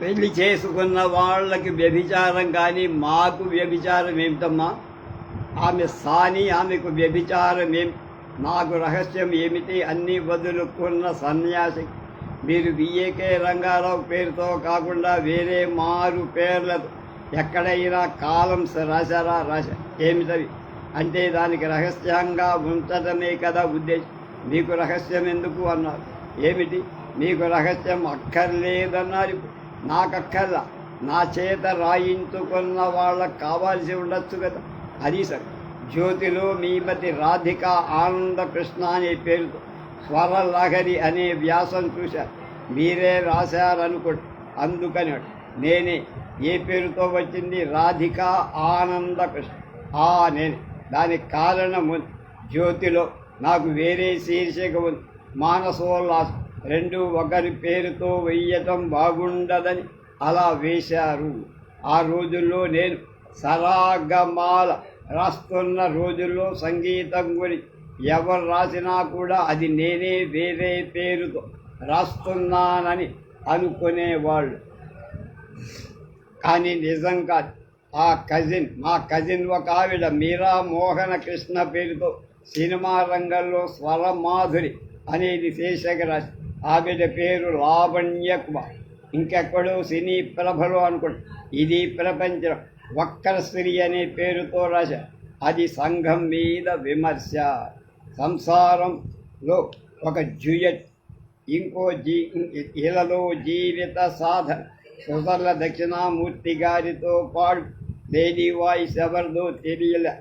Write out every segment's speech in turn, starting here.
పెళ్ళి చేసుకున్న వాళ్ళకి వ్యభిచారం కానీ మాకు వ్యభిచారం ఏమిటమ్మా? ఆమె సాని ఆమెకు వ్యభిచారం ఏం? నాకు రహస్యం ఏమిటి? అన్నీ వదులుకున్న సన్యాసి. మీరు బిఏకే రంగారావు పేరుతో కాకుండా వేరే మారు పేర్లతో ఎక్కడైనా కాలమ్స్ రాశారా? రాశా ఏమిటవి? అంటే దానికి రహస్యంగా ఉంచడమే కదా ఉద్దేశం. మీకు రహస్యం ఎందుకు అన్నారు? ఏమిటి? మీకు రహస్యం అక్కర్లేదన్నారు నాకు నా చేత రాయించుకున్న వాళ్ళకు కావాల్సి ఉండొచ్చు కదా. అది సార్. జ్యోతిలో మీపతి రాధిక ఆనంద కృష్ణ అనే పేరుతో స్వరలహరి అనే వ్యాసం చూశారు. మీరే రాశారనుకోండి. అందుకని నేనే. ఏ పేరుతో వచ్చింది? రాధిక ఆనంద కృష్ణ. ఆ నేను. దానికి కారణం ఉంది. జ్యోతిలో నాకు వేరే శీర్షిక ఉంది. మానసోల్లాసం. రెండు ఒకరి పేరుతో వెయ్యటం బాగుండదని అలా వేశారు. ఆ రోజుల్లో నేను సరాగమాల రాస్తున్న రోజుల్లో సంగీతం గురించి ఎవరు రాసినా కూడా అది నేనే వేరే పేరుతో రాస్తున్నానని అనుకునేవాళ్ళు. కానీ నిజం కాదు ఆ కజిన్ మా కజిన్ ఒక ఆవిడ మీరా మోహన కృష్ణ పేరుతో సినిమా రంగంలో స్వరమాధురి అనేది శీర్షిక రాసి ఆవిడ పేరు లావణ్య కుమార్ ఇంకెక్కడో సినీ ప్రభలో అనుకుంటా ఇది ప్రపంచం. వక్కర స్త్రీ అనే పేరుతో రాశారు అది సంఘం మీద విమర్శ. సంసారంలో ఒక జుయట్ ఇంకో జీ ఇలలో జీవిత సాధన. సుధర్ల దక్షిణామూర్తి గారితో పాడు. లేడీ వాయిస్ ఎవరిదో తెలియలే.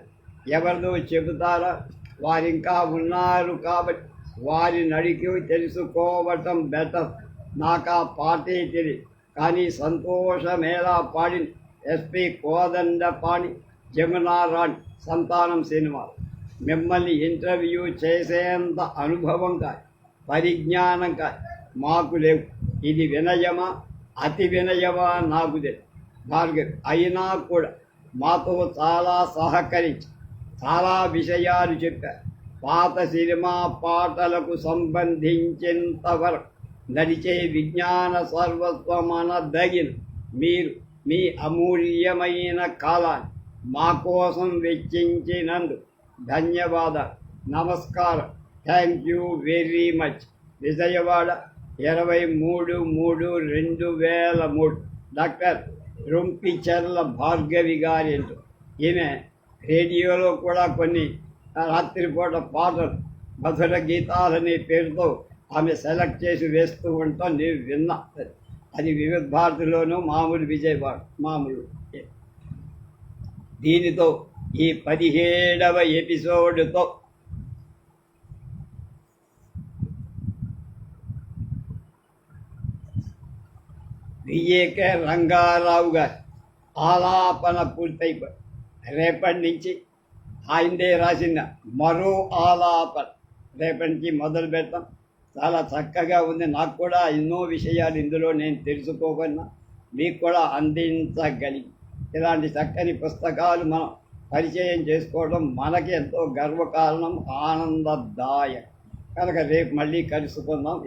ఎవరిదో చెబుతారా? వారింకా ఉన్నారు కాబట్టి. వారి నడికి తెలుసుకోవటం బెటర్. నాకు ఆ పాటే తెలియదు కానీ సంతోషమేలా పాడిన ఎస్పి కోదండపాణి జమునారాణి సంతానం సినిమా మిమ్మల్ని ఇంటర్వ్యూ చేసేంత అనుభవం కాదు పరిజ్ఞానం కాదు మాకు లేవు. ఇది వినయమా? అతి వినయమా? నాకు తెలుసు భార్గవి అయినా కూడా మాతో చాలా సహకరించి చాలా విషయాలు చెప్పారు. పాత సినిమా పాటలకు సంబంధించినంతవరకు నడిచే విజ్ఞాన సర్వస్వమనదగిన మీరు మీ అమూల్యమైన కాలాన్ని మా కోసం వెచ్చించినందు ధన్యవాదాలు. నమస్కారం. Thank you very much Vijayawada ఇరవై మూడు మూడు రెండు వేల మూడు. డాక్టర్ రొంపిచెర్ల భార్గవి గారి ఈమె రేడియోలో కూడా కొన్ని రాత్రిపూట పాటలు మధుర గీతాలనే పేరుతో ఆమె సెలెక్ట్ చేసి వేస్తూ ఉంటాం నేను విన్నా. అది వివిధ భారతిలోనూ మామూలు విజయవాడ మామూలు. దీనితో ఈ పదిహేడవ ఎపిసోడ్తో విఏకే రంగారావు గారి ఆలాపన పూర్తయిపోయి రేపటి నుంచి ఆయనే రాసిన మరో ఆలాపన. రేపటి నుంచి మొదలు పెడతాం. చాలా చక్కగా ఉంది. నాకు కూడా ఎన్నో విషయాలు ఇందులో నేను తెలుసుకోకుండా మీకు కూడా అందించగలిగి. ఇలాంటి చక్కని పుస్తకాలు మనం పరిచయం చేసుకోవడం మనకి ఎంతో గర్వకారణం ఆనందదాయకం. కనుక రేపు మళ్ళీ కలుసుకుందాం.